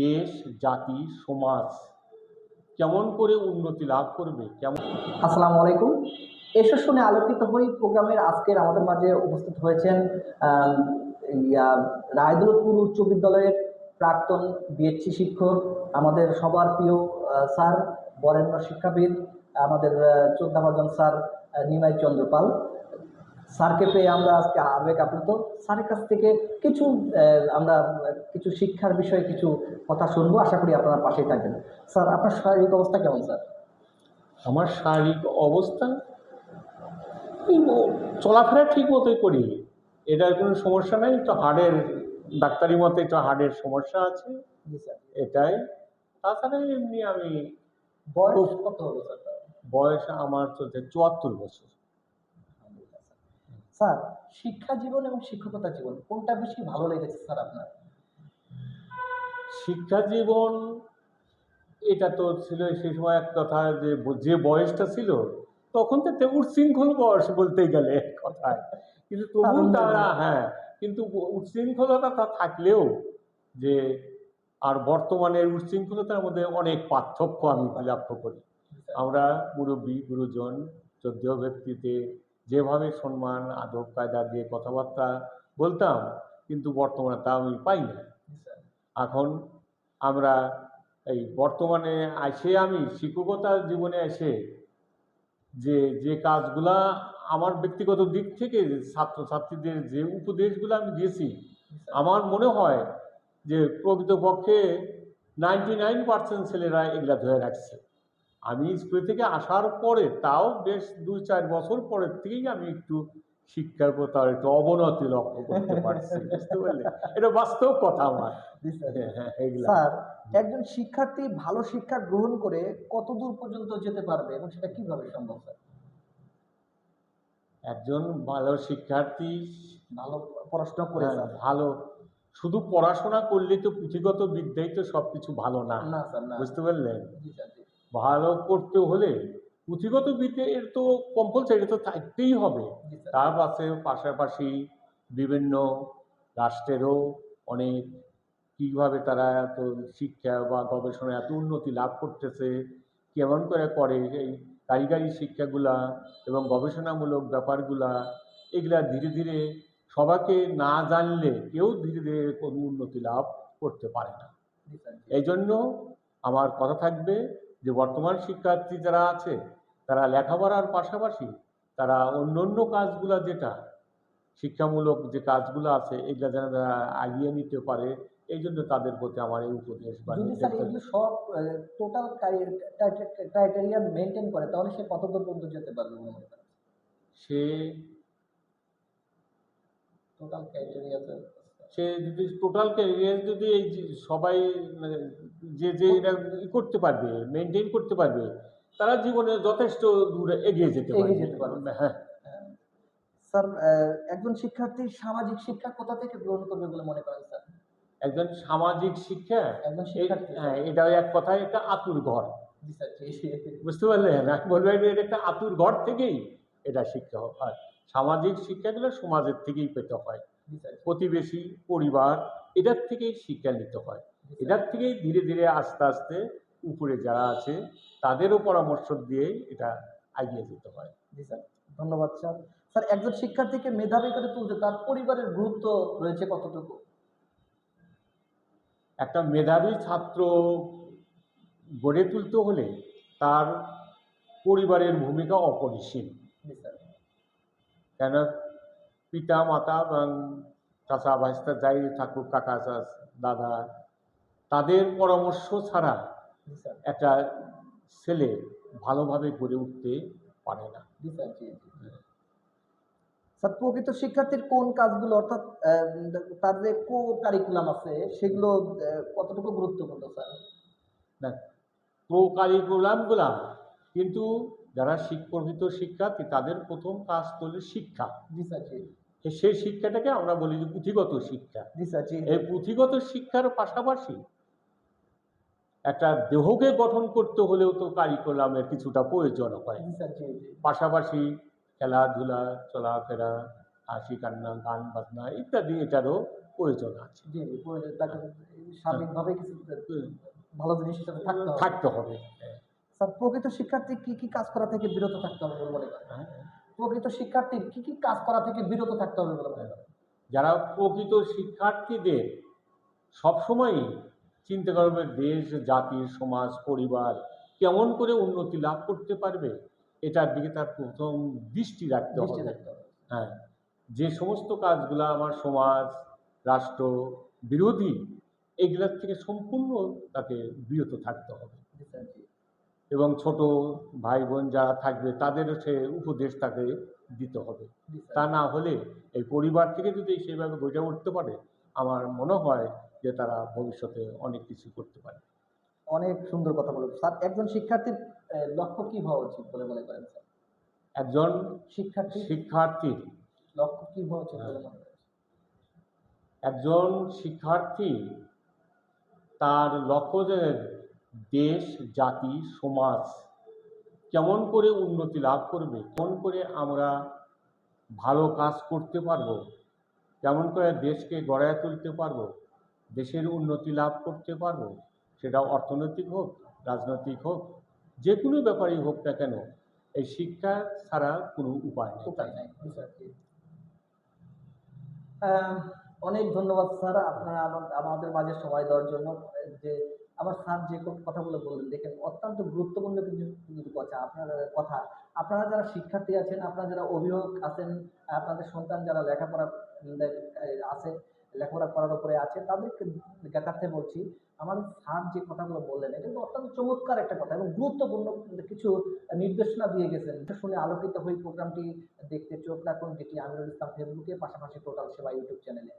দেশ, জাতি, সমাজ কেমন করে উন্নতি লাভ করবে? কেমন আসসালামু আলাইকুম। এসব শুনে আলোকিত হই প্রোগ্রামের আজকের আমাদের মাঝে উপস্থিত হয়েছেন রায়দুলপুর উচ্চ বিদ্যালয়ের প্রাক্তন বিএসসি শিক্ষক, আমাদের সবার প্রিয় স্যার, বরেণ্য শিক্ষাবিদ, আমাদের চোদ্দাভাজন স্যার নিমাই চন্দ্র পাল স্যারকে পেয়ে আমরা আজকে আবেগ আপ্লুত। স্যারের কাছ থেকে কিছু আমরা কিছু শিক্ষার বিষয়ে কিছু কথা শুনব। আশা করি আপনারা পাশেই থাকবেন। স্যার আপনার শারীরিক অবস্থা কেমন স্যার? আমার শারীরিক অবস্থা চলাফেরা ঠিক মতোই করি। এটার কোনো সমস্যা নেই। একটু হাড়ের ডাক্তারি মতে একটু হাড়ের সমস্যা আছে। স্যার। এটাই। তাছাড়া এমনি আমি বয়স কত হলো স্যার? বয়স আমার চলছে চুয়াত্তর বছর। স্যার শিক্ষা জীবন এবং শিক্ষকতা জীবন কোনটা বেশি ভালো লেগেছে স্যার আপনার? শিক্ষা জীবন এটা তো ছিল সেই সময় এক কথা যে যে বয়সটা ছিল তখন তো একটা উচ্ছৃঙ্খল বয়স বলতেই গেলে এক কথায়। কিন্তু তবু তারা হ্যাঁ কিন্তু উচ্ছৃঙ্খলতা তা থাকলেও যে আর বর্তমানের উচ্ছৃঙ্খলতার মধ্যে অনেক পার্থক্য আমি লক্ষ্য করি। আমরা মুরব্বী গুরুজন শ্রদ্ধেয় ব্যক্তিতে যেভাবে সম্মান, আদব, কায়দা দিয়ে কথাবার্তা বলতাম, কিন্তু বর্তমানে তা আমি পাই না। এখন আমরা এই বর্তমানে এসে আমি শিক্ষকতার জীবনে এসে যে যে কাজগুলা আমার ব্যক্তিগত দিক থেকে ছাত্রছাত্রীদের যে উপদেশগুলো আমি দিয়েছি, আমার মনে হয় যে প্রকৃতপক্ষে নাইনটি নাইন পার্সেন্ট ছেলেরা এগুলা ধরে রাখছে। আমি স্কুল থেকে আসার পরে তাও বেশ দুই চার বছর পরের থেকেই আমি একটু শিক্ষার প্রতি আর একটু অবনতি লক্ষ্য করতে পারছি বুঝতে পারলে? এটা বাস্তব কথা আমার। হ্যাঁ, হ্যাঁ, স্যার একজন শিক্ষার্থী ভালো শিক্ষা গ্রহণ করে কত দূর পর্যন্ত যেতে পারবে এবং সেটা কীভাবে সম্ভব স্যার? একজন ভালো শিক্ষার্থী ভালো পড়াশোনা করে হ্যাঁ, ভালো। শুধু পড়াশোনা করলে তো পুঁথিগত বিদ্যাই তো সবকিছু ভালো না। না স্যার না। বুঝতে পারলেন? ভালো করতে হলে পুঁথিগত বিদ্যা এর তো কম্পালসারি এটা তো থাকতেই হবে। তার পাশে পাশাপাশি বিভিন্ন রাষ্ট্রেরও অনেক কীভাবে তারা এত শিক্ষা বা গবেষণা এত উন্নতি লাভ করতেছে কেমন করে করে এই কারিগরি শিক্ষাগুলা এবং গবেষণামূলক ব্যাপারগুলা এগুলা ধীরে ধীরে সবাকে না জানলে কেউ ধীরে ধীরে কোনো উন্নতি লাভ করতে পারে না। এই জন্য আমার কথা থাকবে যে বর্তমান শিক্ষার্থী যারা আছে তারা লেখাপড়ার পাশাপাশি তারা অন্য অন্য কাজগুলো যেটা শিক্ষামূলক যে কাজগুলো আছে এগুলো যেন তারা আগিয়ে নিতে পারে এই জন্য তাদের প্রতি আমার এই উপদেশ সব টোটাল ক্রাইটেরিয়া মেনটেন করে তাহলে সে কত দূর পর্যন্ত যেতে পারবে সে টোটাল ক্রাইটেরিয়া স্যার সে যদি টোটাল ক্যারিয়ার যদি এই যে সবাই মানে যে যে এটা ই করতে পারবে মেনটেন করতে পারবে তারা জীবনে যথেষ্ট দূরে এগিয়ে যেতে পারবে। এগিয়ে যেতে পারবে। হ্যাঁ। স্যার একজন শিক্ষার্থী সামাজিক শিক্ষা কোথা থেকে গ্রহণ করবে বলে মনে করেন স্যার? একজন সামাজিক শিক্ষা? একজন এই- শিক্ষার্থী। হ্যাঁ এটা এক কথায় একটা আতুর ঘর। বুঝতে পারলেন? আমি বলব এটা একটা আতুর ঘর থেকেই এটা শিক্ষা হয়। সামাজিক শিক্ষাগুলো সমাজের থেকেই পেতে হয়। প্রতিবেশী পরিবার এটার থেকেই শিক্ষা নিতে হয়। এটার থেকেই ধীরে ধীরে আস্তে আস্তে উপরে যারা আছে তাদেরও পরামর্শ দিয়েই এটা এগিয়ে যেতে হয়। জি স্যার ধন্যবাদ স্যার। স্যার একজন শিক্ষার্থীকে মেধাবী করে তুলতে তার পরিবারের গুরুত্ব রয়েছে কতটুকু? একটা মেধাবী ছাত্র গড়ে তুলতে হলে তার পরিবারের ভূমিকা অপরিসীম। কেন পিতা মাতা এবং চাচা ভাইস্তা যাই থাকুক কাকা দাদা তাদের পরামর্শ ছাড়া একটা ছেলে ভালোভাবে গড়ে উঠতে পারে না। স্যার প্রকৃত শিক্ষার্থীর কোন কাজগুলো অর্থাৎ তার যে কো কারিকুলাম আছে সেগুলো কতটুকু গুরুত্বপূর্ণ স্যার? না প্রো কারিকুলামগুলা কিন্তু যারা শিক্ষিত শিক্ষার্থী তাদের প্রথম কাজ তো হলো শিক্ষা। জি স্যার সেই শিক্ষাটাকে আমরা বলি যে পুঁথিগত শিক্ষা। এই পুঁথিগত শিক্ষার পাশাপাশি একটা দেহকে গঠন করতে হলেও তো কারিকুলামের কিছুটা প্রয়োজন হয়। পাশাপাশি খেলাধুলা চলাফেরা হাসি কান্না গান বাজনা ইত্যাদি এটারও প্রয়োজন আছে। কিছু ভালো জিনিস থাকতে হবে। স্যার প্রকৃত শিক্ষার্থী কি কি কাজ করা থেকে বিরত থাকতে হবে বলে মনে করেন? হ্যাঁ। প্রকৃত শিক্ষার্থীর কি কি কাজ করা থেকে বিরত থাকতে হবে বলে মনে করেন? যারা প্রকৃত শিক্ষার্থীদের সবসময়ই চিন্তা করবে দেশ জাতি সমাজ পরিবার কেমন করে উন্নতি লাভ করতে পারবে এটার দিকে তার প্রথম দৃষ্টি রাখতে হবে। হ্যাঁ যে সমস্ত কাজগুলো আমার সমাজ রাষ্ট্র বিরোধী এগুলোর থেকে সম্পূর্ণ তাকে বিরত থাকতে হবে। এবং ছোট ভাই বোন যারা থাকবে তাদেরও সে উপদেশ তাকে দিতে হবে। তা না হলে এই পরিবার থেকে যদি সেভাবে গড়ে উঠতে পারে আমার মনে হয় যে তারা ভবিষ্যতে অনেক কিছু করতে পারে। অনেক সুন্দর কথা বলেছেন। স্যার একজন শিক্ষার্থীর লক্ষ্য কি হওয়া উচিত বলে মনে করেন স্যার? একজন শিক্ষার্থী? শিক্ষার্থীর। লক্ষ্য কি হওয়া উচিত বলে মনে করেন? একজন শিক্ষার্থী তার লক্ষ্য যে দেশ, জাতি, সমাজ কেমন করে উন্নতি লাভ করবে, কেমন করে আমরা ভালো কাজ করতে পারব, কেমন করে দেশকে গড়ায় তুলতে পারব, দেশের উন্নতি লাভ করতে পারব, সেটা অর্থনৈতিক হোক, রাজনৈতিক হোক, যে কোনো ব্যাপারেই হোক না কেন, এই শিক্ষা ছাড়া কোনো উপায় নেই। অনেক ধন্যবাদ স্যার, আপনারা আমাদের মাঝে সময় দেওয়ার জন্য, যে আমার স্যার যে কথাগুলো বললেন, দেখেন অত্যন্ত গুরুত্বপূর্ণ কিন্তু কথা, আপনার, কথা। আপনারা যারা শিক্ষার্থী আছেন, আপনারা যারা অভিভাবক আছেন, আপনাদের সন্তান যারা লেখাপড়া আছে, লেখাপড়া করার উপরে আছে, তাদেরকে জ্ঞাতার্থে বলছি আমাদের স্যার যে কথাগুলো বললেন, এটা কিন্তু অত্যন্ত চমৎকার একটা কথা এবং গুরুত্বপূর্ণ কিছু নির্দেশনা দিয়ে গেছেন। শুনে আলোকিত হয়ে প্রোগ্রামটি দেখতে চোখ রাখুন, যেটি আমিরুল ইসলাম ফেসবুকে, পাশাপাশি টোটাল সেবা ইউটিউব চ্যানেলে।